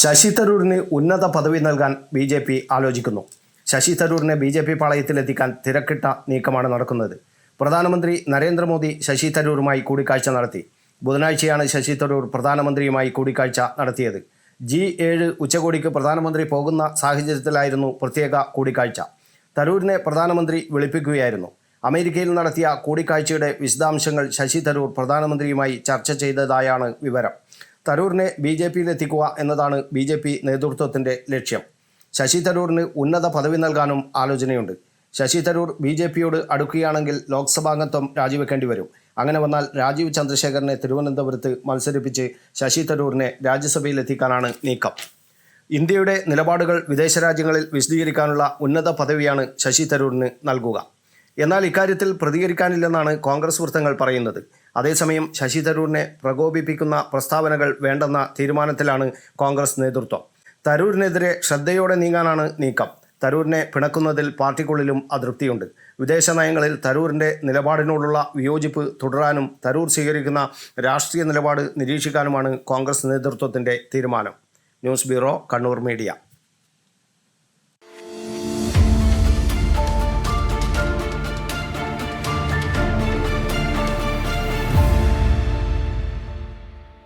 ശശി തരൂരിന് ഉന്നത പദവി നൽകാൻ ബി ജെ പി ആലോചിക്കുന്നു. ശശി തരൂരിനെ ബി ജെ പി പാളയത്തിലെത്തിക്കാൻ തിരക്കിട്ട നീക്കമാണ് നടക്കുന്നത്. പ്രധാനമന്ത്രി നരേന്ദ്രമോദി ശശി തരൂരുമായി കൂടിക്കാഴ്ച നടത്തി. ബുധനാഴ്ചയാണ് ശശി തരൂർ പ്രധാനമന്ത്രിയുമായി കൂടിക്കാഴ്ച നടത്തിയത്. ജി ഏഴ് ഉച്ചകോടിക്ക് പ്രധാനമന്ത്രി പോകുന്ന സാഹചര്യത്തിലായിരുന്നു പ്രത്യേക കൂടിക്കാഴ്ച. തരൂരിനെ പ്രധാനമന്ത്രി വിളിപ്പിക്കുകയായിരുന്നു. അമേരിക്കയിൽ നടത്തിയ കൂടിക്കാഴ്ചയുടെ വിശദാംശങ്ങൾ ശശി തരൂർ പ്രധാനമന്ത്രിയുമായി ചർച്ച ചെയ്തതായാണ് വിവരം. തരൂരിനെ ബി ജെ പിയിലെത്തിക്കുക എന്നതാണ് ബി ജെ പി നേതൃത്വത്തിന്റെ ലക്ഷ്യം. ശശി തരൂറിന് ഉന്നത പദവി നൽകാനും ആലോചനയുണ്ട്. ശശി തരൂർ ബി ജെ പിയോട് അടുക്കുകയാണെങ്കിൽ ലോക്സഭാംഗത്വം രാജിവെക്കേണ്ടി വരും. അങ്ങനെ വന്നാൽ രാജീവ് ചന്ദ്രശേഖരനെ തിരുവനന്തപുരത്ത് മത്സരിപ്പിച്ച് ശശി തരൂരിനെ രാജ്യസഭയിലെത്തിക്കാനാണ് നീക്കം. ഇന്ത്യയുടെ നിലപാടുകൾ വിദേശ രാജ്യങ്ങളിൽ വിശദീകരിക്കാനുള്ള ഉന്നത പദവിയാണ് ശശി തരൂരിന് നൽകുക. എന്നാൽ ഇക്കാര്യത്തിൽ പ്രതികരിക്കാനില്ലെന്നാണ് കോൺഗ്രസ് വൃത്തങ്ങൾ പറയുന്നത്. അതേസമയം ശശി തരൂരിനെ പ്രകോപിപ്പിക്കുന്ന പ്രസ്താവനകൾ വേണ്ടെന്ന തീരുമാനത്തിലാണ് കോൺഗ്രസ് നേതൃത്വം. തരൂരിനെതിരെ ശ്രദ്ധയോടെ നീങ്ങാനാണ് നീക്കം. തരൂരിനെ പിണക്കുന്നതിൽ പാർട്ടിക്കുള്ളിലും അതൃപ്തിയുണ്ട്. വിദേശ നയങ്ങളിൽ തരൂരിന്റെ നിലപാടിനോടുള്ള വിയോജിപ്പ് തുടരാനും തരൂർ സ്വീകരിക്കുന്ന രാഷ്ട്രീയ നിലപാട് നിരീക്ഷിക്കാനുമാണ് കോൺഗ്രസ് നേതൃത്വത്തിന്റെ തീരുമാനം. News bureau Kannur media.